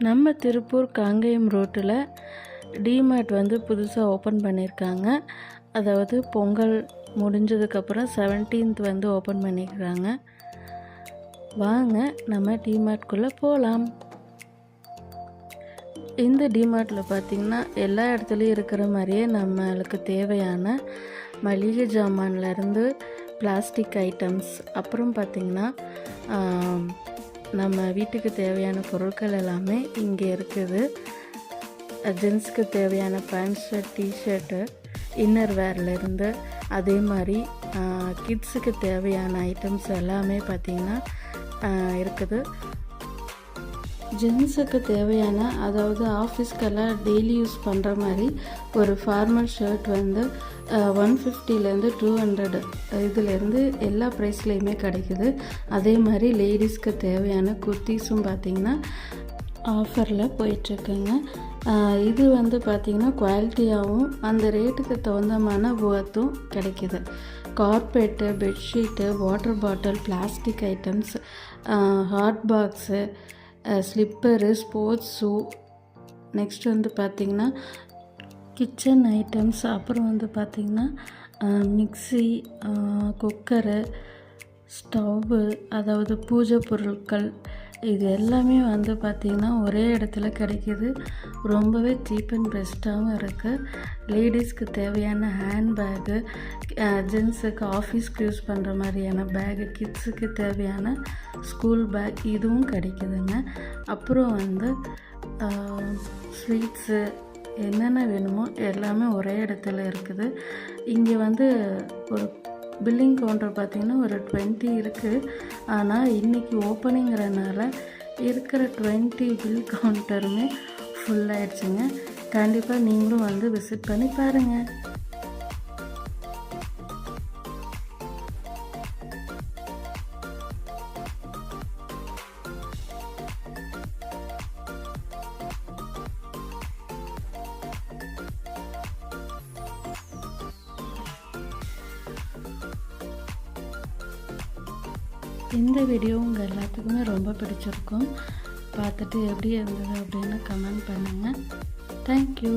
நம்ம திருப்பூர் காங்கேயம் ரோட்டில் டிமார்ட் வந்து புதுசாக ஓப்பன் பண்ணியிருக்காங்க. அதாவது பொங்கல் முடிஞ்சதுக்கப்புறம் செவன்டீன்த் வந்து ஓப்பன் பண்ணிக்கிறாங்க வாங்க நம்ம டிமார்ட்குள்ளே போகலாம் இந்த டிமார்ட்டில் பார்த்திங்கன்னா எல்லா இடத்துலையும் இருக்கிற மாதிரியே நம்மளுக்கு தேவையான மளிகை ஜாமான்லேருந்து பிளாஸ்டிக் ஐட்டம்ஸ் அப்புறம் பார்த்திங்கன்னா நம்ம வீட்டுக்கு தேவையான பொருட்கள் எல்லாமே இங்கே இருக்குது. ஜென்ஸுக்கு தேவையான pant shirt T shirt inner வேர்லேருந்து அதே மாதிரி கிட்ஸுக்கு தேவையான ஐட்டம்ஸ் எல்லாமே பார்த்திங்கன்னா இருக்குது. ஜென்ஸுக்கு தேவையான அதாவது ஆஃபீஸ்க்கெல்லாம் டெய்லி யூஸ் பண்ணுற மாதிரி ஒரு ஃபார்மல் ஷர்ட் வந்து ஒன் ஃபிஃப்டிலேருந்து டூ ஹண்ட்ரட் இதுலேருந்து எல்லா ப்ரைஸ்லேயுமே கிடைக்குது. அதே மாதிரி லேடிஸ்க்கு தேவையான குர்த்திஸும் பார்த்திங்கன்னா ஆஃபரில் போயிட்டுருக்குங்க. இது வந்து பார்த்திங்கன்னா குவாலிட்டியாகவும் அந்த ரேட்டுக்கு தகுந்தமான ஒர்த்தும் கிடைக்கிது. Carpet bedsheet water bottle plastic items hot box slipper sports shoe next வந்து பார்த்திங்கன்னா கிச்சன் ஐட்டம்ஸ் அப்புறம் வந்து பார்த்திங்கன்னா மிக்ஸி குக்கரு ஸ்டவ்வு அதாவது பூஜை பொருட்கள். இது எல்லாமே வந்து பார்த்திங்கன்னா ஒரே இடத்துல கிடைக்கிது. ரொம்பவே சீப் அண்ட் பெஸ்ட்டாகவும் இருக்குது லேடிஸ்க்கு தேவையான ஹேண்ட்பேக்கு ஜென்ஸுக்கு ஆஃபீஸ்க்கு யூஸ் பண்ணுற மாதிரியான பேகு கிட்ஸுக்கு தேவையான ஸ்கூல் பேக் இதுவும் கிடைக்குதுங்க. அப்புறம் வந்து ஸ்வீட்ஸு என்னென்ன வேணுமோ எல்லாமே ஒரே இடத்துல இருக்குது. இங்கே வந்து ஒரு பில்லிங் கவுண்டர் பார்த்திங்கன்னா ஒரு டுவெண்ட்டி இருக்குது ஆனால் இன்றைக்கி ஓப்பனிங்கிறனால இருக்கிற டுவெண்ட்டி பில் கவுண்டருமே ஃபுல் கண்டிப்பாக நீங்களும் வந்து விசிட் பண்ணி பாருங்கள் இந்த வீடியோ உங்கள் எல்லாத்துக்குமே ரொம்ப பிடிச்சிருக்கும். பார்த்துட்டு எப்படி இருந்தது அப்படின்னு கமெண்ட் பண்ணுங்கள் தேங்க்யூ